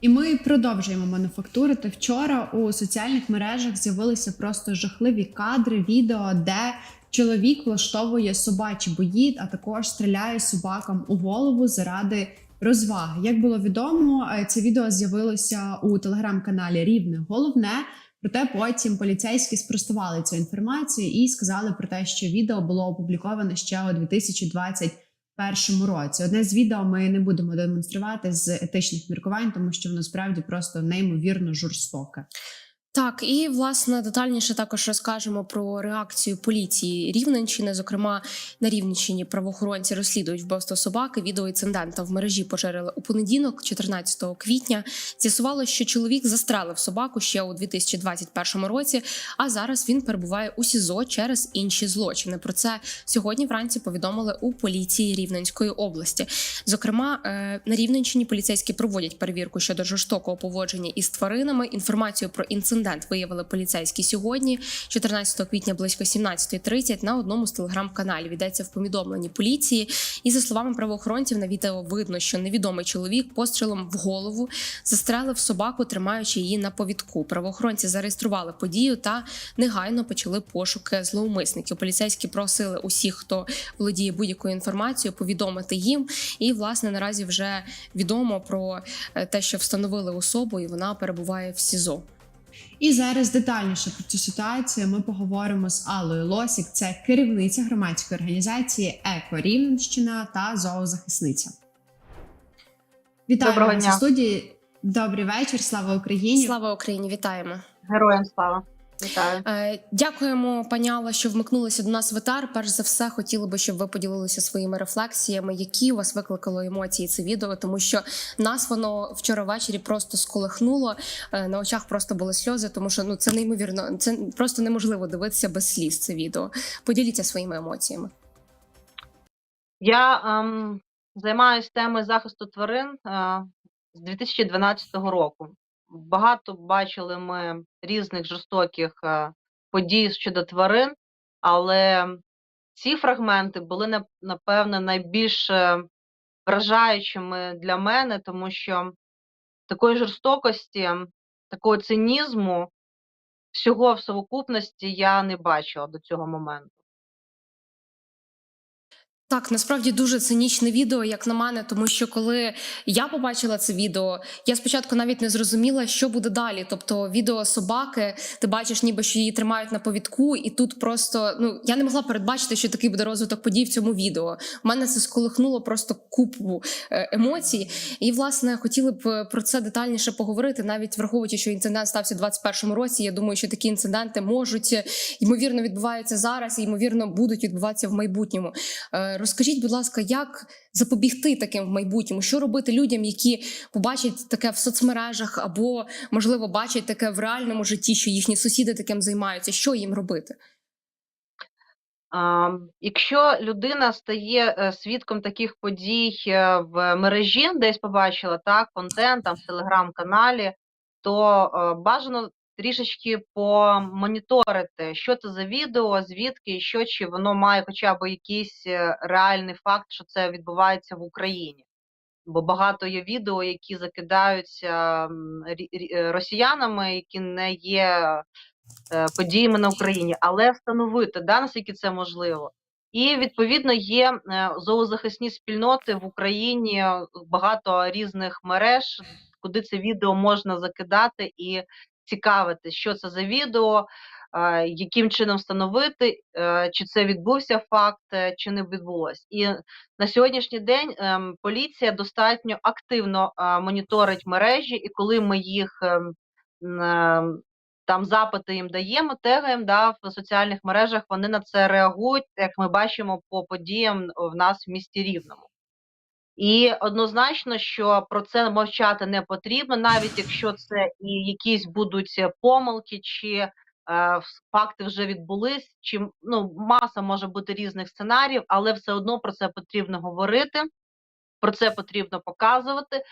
І ми продовжуємо мануфактурити. Вчора у соціальних мережах з'явилися просто жахливі кадри, відео, де чоловік влаштовує собачі бої, а також стріляє собакам у голову заради розваги. Як було відомо, е, це відео з'явилося у телеграм-каналі Рівне головне. Проте потім поліцейські спростували цю інформацію і сказали про те, що відео було опубліковане ще у 2021 році. Одне з відео ми не будемо демонструвати з етичних міркувань, тому що воно справді просто неймовірно жорстоке. Так, і власне детальніше також розкажемо про реакцію поліції Рівненщини. Зокрема, на Рівненщині правоохоронці розслідують вбивство собаки. Відео інцидента в мережі поширили у понеділок, 14 квітня. З'ясувало, що чоловік застрелив собаку ще у 2021 році. А зараз він перебуває у СІЗО через інші злочини. Про це сьогодні вранці повідомили у поліції Рівненської області. Зокрема, е, на Рівненщині поліцейські проводять перевірку щодо жорстокого поводження із тваринами. Інформацію про інцидент виявили поліцейські сьогодні, 14 квітня, близько 17.30 на одному з телеграм-каналів. Йдеться в повідомленні поліції. І за словами правоохоронців, на відео видно, що невідомий чоловік пострілом в голову застрелив собаку, тримаючи її на повідку. Правоохоронці зареєстрували подію та негайно почали пошуки зловмисників. Поліцейські просили усіх, хто володіє будь-якою інформацією, повідомити їм. І власне наразі вже відомо про е, те, що встановили особу, і вона перебуває в СІЗО. І зараз детальніше про цю ситуацію ми поговоримо з Аллою Лосік, це керівниця громадської організації Еко Рівненщина та зоозахисниця. Вітаю Доброго вас дня. у студії. Добрий вечір, слава Україні. Слава Україні! Вітаємо! Героям слава. Вітаю. Е, Дякуємо, пані Алла, що вмикнулися до нас в етар. Перш за все, хотіли би, щоб ви поділилися своїми рефлексіями, які у вас викликало емоції це відео, тому що нас воно вчора ввечері просто сколихнуло. Е, На очах просто були сльози, тому що ну це неймовірно. Це просто неможливо дивитися без сліз. Це відео. Поділіться своїми емоціями. Я ем, займаюся темою захисту тварин е, з 2012 року. Багато бачили ми різних жорстоких е, подій щодо тварин, але ці фрагменти були на- напевне найбільш е, вражаючими для мене, тому що такої жорстокості, такого цинізму всього в совокупності я не бачила до цього моменту. Так, насправді дуже цинічне відео, як на мене, тому що коли я побачила це відео, я спочатку навіть не зрозуміла, що буде далі. Тобто, відео собаки, ти бачиш, ніби що її тримають на повідку, і тут просто ну я не могла передбачити, що такий буде розвиток подій в цьому відео. У мене це сколихнуло просто купу е, емоцій. І власне хотіли б е, про це детальніше поговорити, навіть враховуючи, що інцидент стався в 21-му році. Я думаю, що такі інциденти можуть е, ймовірно відбуваються зараз, і ймовірно будуть відбуватися в майбутньому. Розкажіть, будь ласка, як запобігти таким в майбутньому? Що робити людям, які побачать таке в соцмережах, або можливо бачать таке в реальному житті, що їхні сусіди таким займаються? Що їм робити? Якщо людина стає е, свідком таких подій е, в мережі, десь побачила так, контент там в телеграм-каналі, то е, бажано трішечки помоніторити, що це за відео, звідки що, чи воно має хоча б якийсь е, реальний факт, що це відбувається в Україні. Бо багато є відео, які закидаються е, росіянами, які не є е, подіями на Україні, але встановити, да, наскільки це можливо. І відповідно є зоозахисні спільноти в Україні, багато різних мереж, куди це відео можна закидати і цікавити, що це за відео, е, яким чином встановити, е, чи це відбувся факт, е, чи не відбулось. І на сьогоднішній день ем, поліція достатньо активно моніторить мережі, і коли ми їх ем, ем, там запити їм даємо, тегаємо да, в соціальних мережах, вони на це реагують, як ми бачимо по подіям в нас в місті Рівному. І однозначно, що про це мовчати не потрібно, навіть якщо це і якісь будуть помилки, чи е, факти вже відбулись, чи ну, маса може бути різних сценаріїв, але все одно про це потрібно говорити, про це потрібно показувати,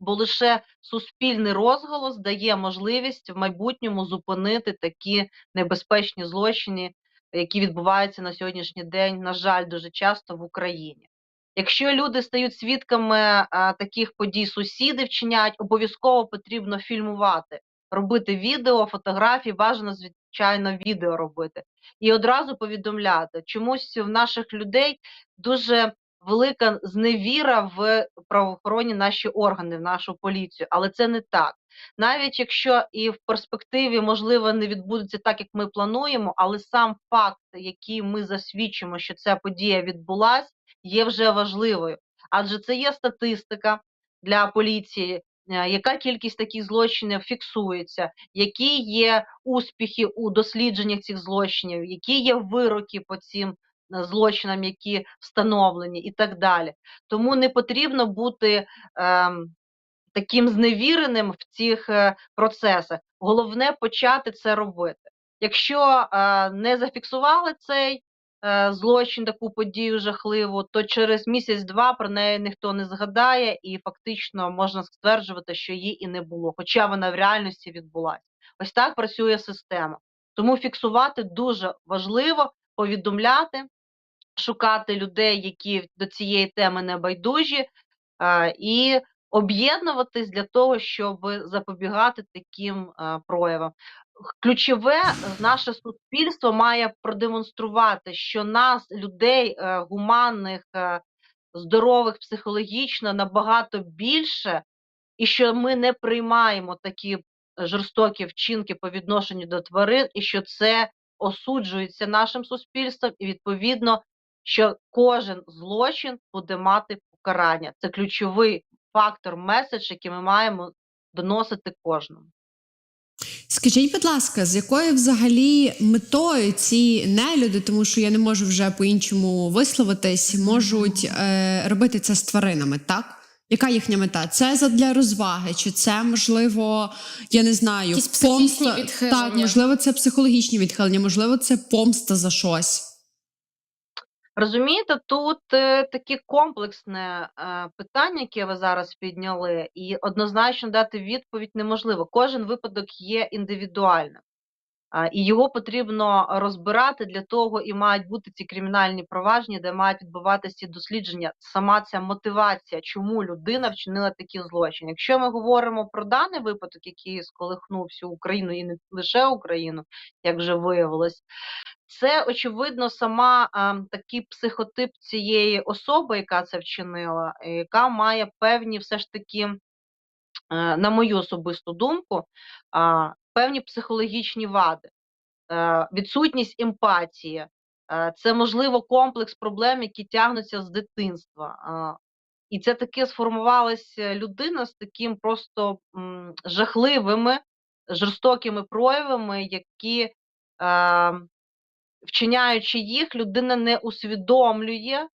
бо лише суспільний розголос дає можливість в майбутньому зупинити такі небезпечні злочини, які відбуваються на сьогоднішній день, на жаль, дуже часто в Україні. Якщо люди стають свідками е, таких подій, сусіди вчиняють, обов'язково потрібно фільмувати, робити відео, фотографії, бажано, звичайно, відео робити і одразу повідомляти. Чомусь в наших людей дуже велика зневіра в правоохоронні наші органи, в нашу поліцію, але це не так. Навіть якщо і в перспективі можливо не відбудеться так, як ми плануємо, але сам факт, який ми засвідчимо, що ця подія відбулась, є вже важливою, адже це є статистика для поліції. е, Яка кількість таких злочинів фіксується, які є успіхи у дослідженнях цих злочинів, які є вироки по цим е, злочинам, які встановлені, і так далі. Тому не потрібно бути ем, таким зневіреним в цих е, процесах. Головне почати це робити. Якщо е, не зафіксували цей злочин, таку подію жахливу, то через місяць-два про неї ніхто не згадає, і фактично можна стверджувати, що її і не було, хоча вона в реальності відбулася. Ось так працює система. Тому фіксувати дуже важливо, повідомляти, шукати людей, які до цієї теми не байдужі, е, і об'єднуватись для того, щоб запобігати таким е, проявам. Ключове наше суспільство має продемонструвати, що нас, людей е, гуманних, е, здорових психологічно, набагато більше, і що ми не приймаємо такі жорстокі вчинки по відношенню до тварин, і що це осуджується нашим суспільством, і відповідно, що кожен злочин буде мати покарання. Це ключовий фактор, меседж, який ми маємо доносити кожному. Скажіть, будь ласка, з якою взагалі метою ці нелюди, тому що я не можу вже по-іншому висловитись, можуть е, робити це з тваринами, так? Яка їхня мета? Це задля розваги, чи це можливо, я не знаю, Якісь помста- відхилення. Так, можливо, це психологічні відхилення, можливо, це помста за щось. Розумієте, тут е, таке комплексне е, питання, яке ви зараз підняли, і однозначно дати відповідь неможливо. Кожен випадок є індивідуальним, і його потрібно розбирати для того, і мають бути ці кримінальні провадження, де мають відбуватися дослідження. Сама ця мотивація, чому людина вчинила такі злочини. Якщо ми говоримо про даний випадок, який сколихнув всю Україну і не лише Україну, як вже виявилось. Це очевидно сама а, такий психотип цієї особи, яка це вчинила, е, яка має певні все ж таки, е, на мою особисту думку, а, певні психологічні вади, Е, відсутність емпатії. Е, Це можливо комплекс проблем, які тягнуться з дитинства. А, І це таке сформувалася людина з таким просто м, жахливими, жорстокими проявами, які. е, вчиняючи їх, людина не усвідомлює,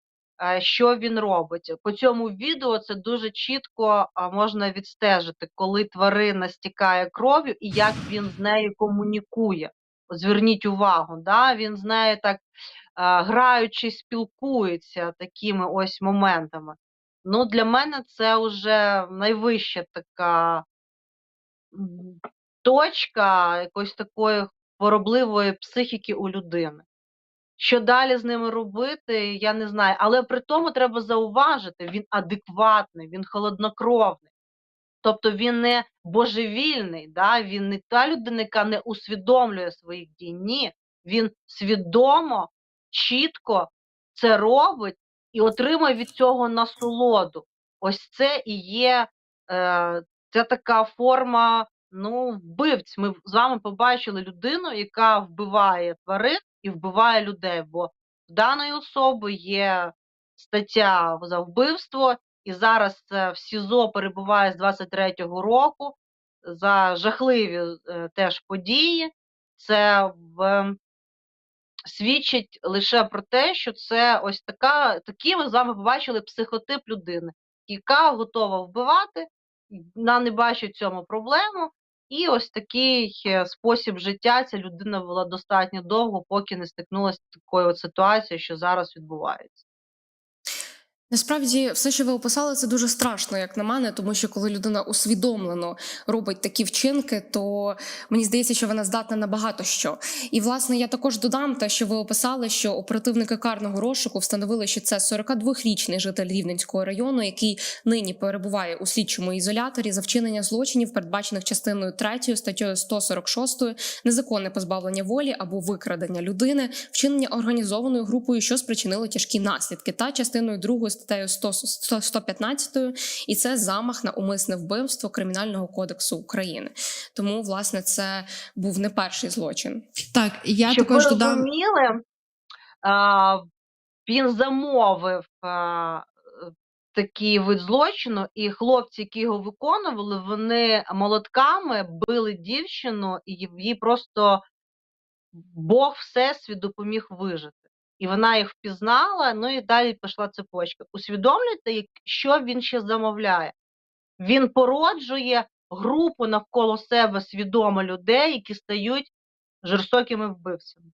е, що він робить. По цьому відео це дуже чітко можна відстежити, коли тварина стікає кров'ю і як він з нею комунікує. Зверніть увагу, да? він з нею так а, граючи, спілкується такими ось моментами. Ну, для мене це вже найвища така точка якоїсь такої хворобливої психіки у людини. Що далі з ними робити, я не знаю. Але при тому треба зауважити, він адекватний, він холоднокровний. Тобто він не божевільний, да? він не та людина, яка не усвідомлює своїх дій. Ні, він свідомо, чітко це робить і отримує від цього насолоду. Ось це і є е, це така форма ну, вбивць. Ми з вами побачили людину, яка вбиває тварин і вбиває людей. Бо в даної особи є стаття за вбивство, і зараз в СІЗО перебуває з 23-го року за жахливі е, теж події. Це в свідчить лише про те, що це ось така, такий ми з вами побачили психотип людини, яка готова вбивати, вона не бачить цьому проблему. І ось такий е, спосіб життя ця людина була достатньо довго, поки не стикнулася з такою от ситуацією, що зараз відбувається. Насправді, все, що ви описали, це дуже страшно, як на мене, тому що коли людина усвідомлено робить такі вчинки, то мені здається, що вона здатна на багато що. І власне я також додам те, що ви описали, що оперативники карного розшуку встановили, що це 42-річний житель Рівненського району, який нині перебуває у слідчому ізоляторі за вчинення злочинів, передбачених частиною 3 статтею 146 незаконне позбавлення волі або викрадення людини, вчинення організованою групою, що спричинило тяжкі наслідки, та частиною 2 статтею 100, 100, 115, і це замах на умисне вбивство Кримінального кодексу України. Тому, власне, це був не перший злочин. Так, я Щоб також ви додам. розуміли, а, він замовив а, такий вид злочину, і хлопці, які його виконували, вони молотками били дівчину, і їй просто Бог Всесвіт допоміг вижити. І вона їх впізнала, ну і далі пішла цепочка. Усвідомлюєте, що він ще замовляє? Він породжує групу навколо себе свідомо людей, які стають жорстокими вбивцями.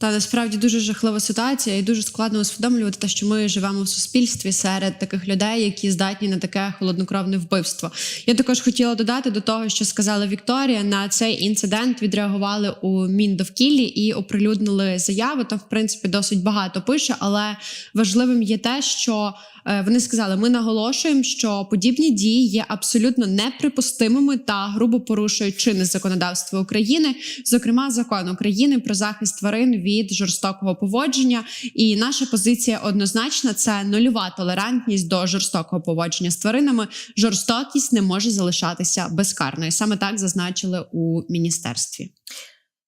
Та насправді дуже жахлива ситуація, і дуже складно усвідомлювати те, що ми живемо в суспільстві серед таких людей, які здатні на таке холоднокровне вбивство. Я також хотіла додати до того, що сказала Вікторія. На цей інцидент відреагували у Міндовкіллі і оприлюднили заяву. Там, в принципі, досить багато пише, але важливим є те, що вони сказали: ми наголошуємо, що подібні дії є абсолютно неприпустимими та грубо порушують чинне законодавство України, зокрема закон України про захист тварин від жорстокого поводження. І наша позиція однозначна: це нульова толерантність до жорстокого поводження з тваринами. Жорстокість не може залишатися безкарною. Саме так зазначили у міністерстві.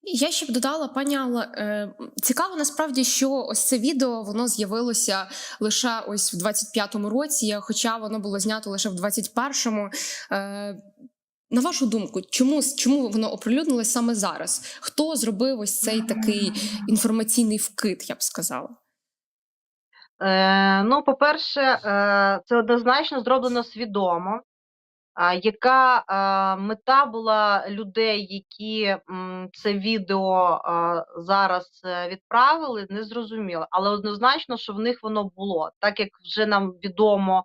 Я ще б додала, пані Алла, е, цікаво насправді, що ось це відео воно з'явилося лише ось в 25-му році, хоча воно було знято лише в 21-му. Е, на вашу думку, чому, чому воно оприлюднилось саме зараз? Хто зробив ось цей такий інформаційний вкид, я б сказала? Е, ну, по-перше, е, це однозначно зроблено свідомо. Яка мета була людей, які це відео зараз е, відправили, не зрозуміло. Але однозначно, що в них воно було. Так як вже нам відомо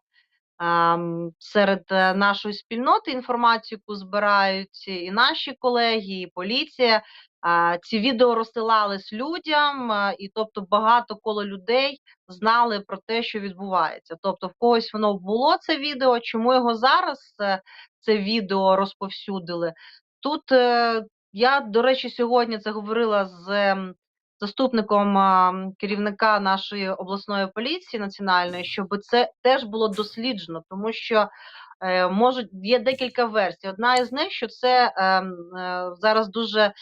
серед е, нашої спільноти інформацію, яку збирають і наші колеги, і поліція. Ці відео розсилались людям, е, і тобто багато коло людей знали про те, що відбувається. Тобто, в когось воно було це відео. Чому його зараз е, це відео розповсюдили? Тут е, я, до речі, сьогодні це говорила з ем, заступником керівника нашої обласної поліції національної, щоб це теж було досліджено, тому що можуть є декілька версій. Одна із них, що це ем, е, зараз дуже е,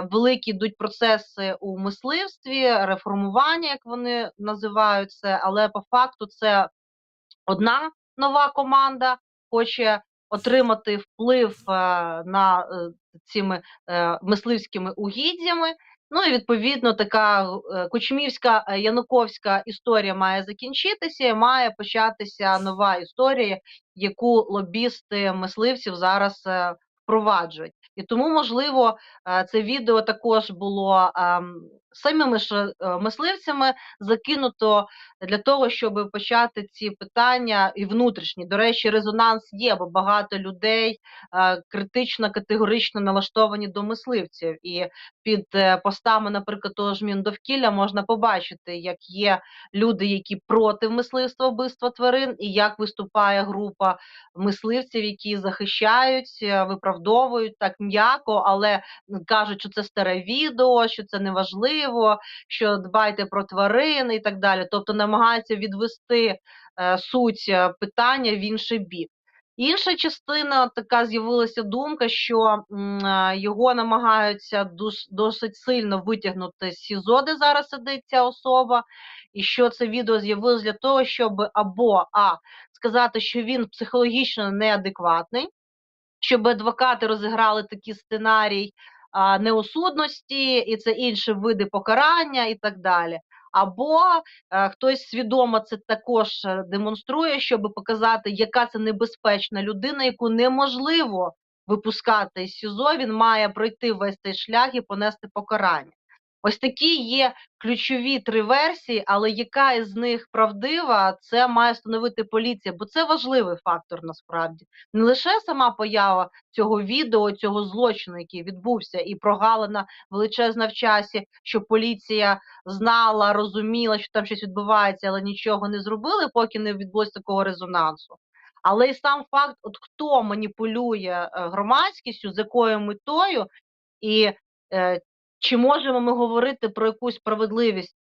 великі йдуть процеси у мисливстві, реформування, як вони називають це, але по факту це одна нова команда хоче отримати вплив е, на е, цими е, мисливськими угіддями. Ну і відповідно така е, кучмівська е, януковська історія має закінчитися, має початися нова історія, яку лобісти мисливців зараз е, впроваджують. І тому, можливо, це відео також було ем, самими ж е, мисливцями закинуто для того, щоб почати ці питання і внутрішні. До речі, резонанс є, бо багато людей е, критично категорично налаштовані до мисливців. І під е, постами, наприклад, того ж Міндовкілля можна побачити, як є люди, які проти мисливства вбивства тварин, і як виступає група мисливців, які захищають, виправдовують так м'яко, але кажуть, що це старе відео, що це неважливо, що дбайте про тварин і так далі. Тобто намагаються відвести е, суть е, питання в інший бік. Інша частина така з'явилася думка, що е, його намагаються дос- досить сильно витягнути з СІЗО, де зараз сидить ця особа, і що це відео з'явилось для того, щоб або а сказати, що він психологічно неадекватний, щоб адвокати розіграли такий сценарій неосудності, і це інші види покарання, і так далі. Або е, хтось свідомо це також е, демонструє, щоб показати, яка це небезпечна людина, яку неможливо випускати із СІЗО. Він має пройти весь цей шлях і понести покарання. Ось такі є ключові три версії, але яка із них правдива, це має встановити поліція, бо це важливий фактор насправді. Не лише сама поява цього відео, цього злочину, який відбувся, і прогалина величезна в часі, що поліція знала, розуміла, що там щось відбувається, але нічого не зробили, поки не відбулося такого резонансу. Але і сам факт, от хто маніпулює е, громадськістю, з якою метою, і е, чи можемо ми говорити про якусь справедливість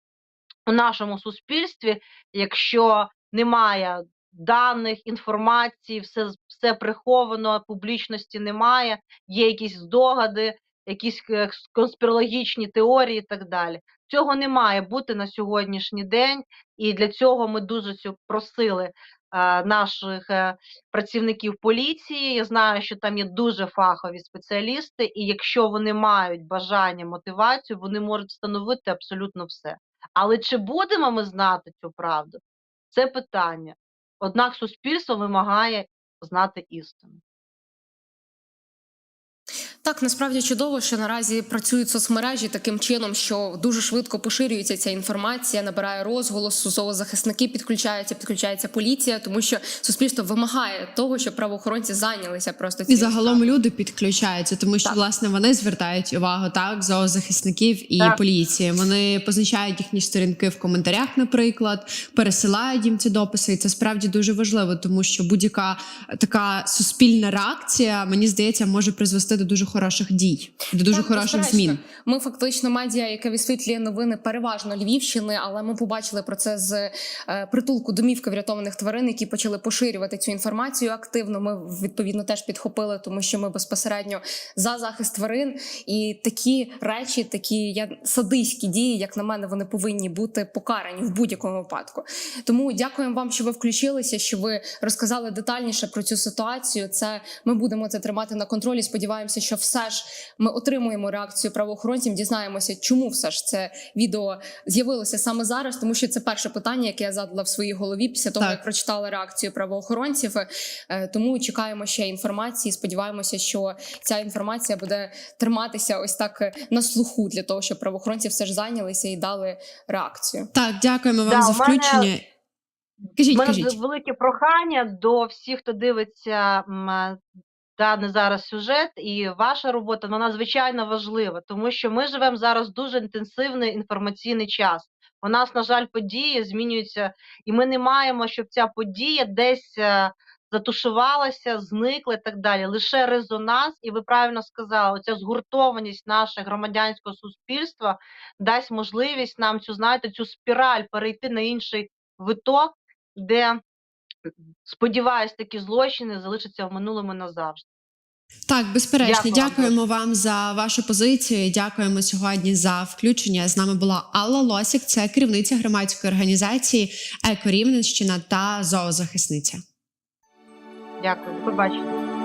у нашому суспільстві, якщо немає даних, інформації, все, все приховано, публічності немає, є якісь здогади, якісь е, конспірологічні теорії і так далі. Цього не має бути на сьогоднішній день, і для цього ми дуже цю- просили наших е, працівників поліції. Я знаю, що там є дуже фахові спеціалісти, і якщо вони мають бажання, мотивацію, вони можуть встановити абсолютно все. Але чи будемо ми знати цю правду? Це питання. Однак суспільство вимагає знати істину. Так, насправді чудово, що наразі працюють соцмережі таким чином, що дуже швидко поширюється ця інформація, набирає розголосу, зоозахисники підключаються, підключається поліція, тому що суспільство вимагає того, щоб правоохоронці зайнялися просто І загалом справою. люди підключаються, тому що Так. власне вони звертають увагу так зоозахисників і Так. поліції. Вони позначають їхні сторінки в коментарях, наприклад, пересилають їм ці дописи. І це справді дуже важливо, тому що будь-яка така суспільна реакція, мені здається, може призвести до дуже хороших дій, до дуже Так, хороших безперечно. змін. Ми фактично медіа, яке висвітлює новини переважно Львівщини, але ми побачили про це з е, притулку домівки врятованих тварин, які почали поширювати цю інформацію активно. Ми відповідно теж підхопили, тому що ми безпосередньо за захист тварин. І такі речі, такі я садиські дії, як на мене, вони повинні бути покарані в будь-якому випадку. Тому дякуємо вам, що ви включилися, що ви розказали детальніше про цю ситуацію. Це ми будемо це тримати на контролі. Сподіваємося, що все ж ми отримуємо реакцію правоохоронців, дізнаємося, чому все ж це відео з'явилося саме зараз, тому що це перше питання, яке я задала в своїй голові після того, Так. як прочитала реакцію правоохоронців. Е, Тому чекаємо ще інформації. Сподіваємося, що ця інформація буде триматися ось так е, на слуху для того, щоб правоохоронці все ж зайнялися і дали реакцію. Так, дякуємо вам Да, за у мене- включення. Кажіть, мене кажіть. велике прохання до всіх, хто дивиться е, даний зараз сюжет, і ваша робота вона надзвичайно важлива, тому що ми живемо зараз дуже інтенсивний інформаційний час. У нас, на жаль, події змінюються, і ми не маємо, щоб ця подія десь е, затушувалася, зникла і так далі. Лише резонанс, і ви правильно сказали, оця згуртованість нашого громадянського суспільства дасть можливість нам цю знаєте, цю спіраль перейти на інший виток, де сподіваюсь, такі злочини залишаться в минулому назавжди. Так, безперечно, Дякую дякуємо вам за вашу позицію. Дякуємо сьогодні за включення. З нами була Алла Лосік, це керівниця громадської організації Екорівненщина та зоозахисниця. Дякую, побачення.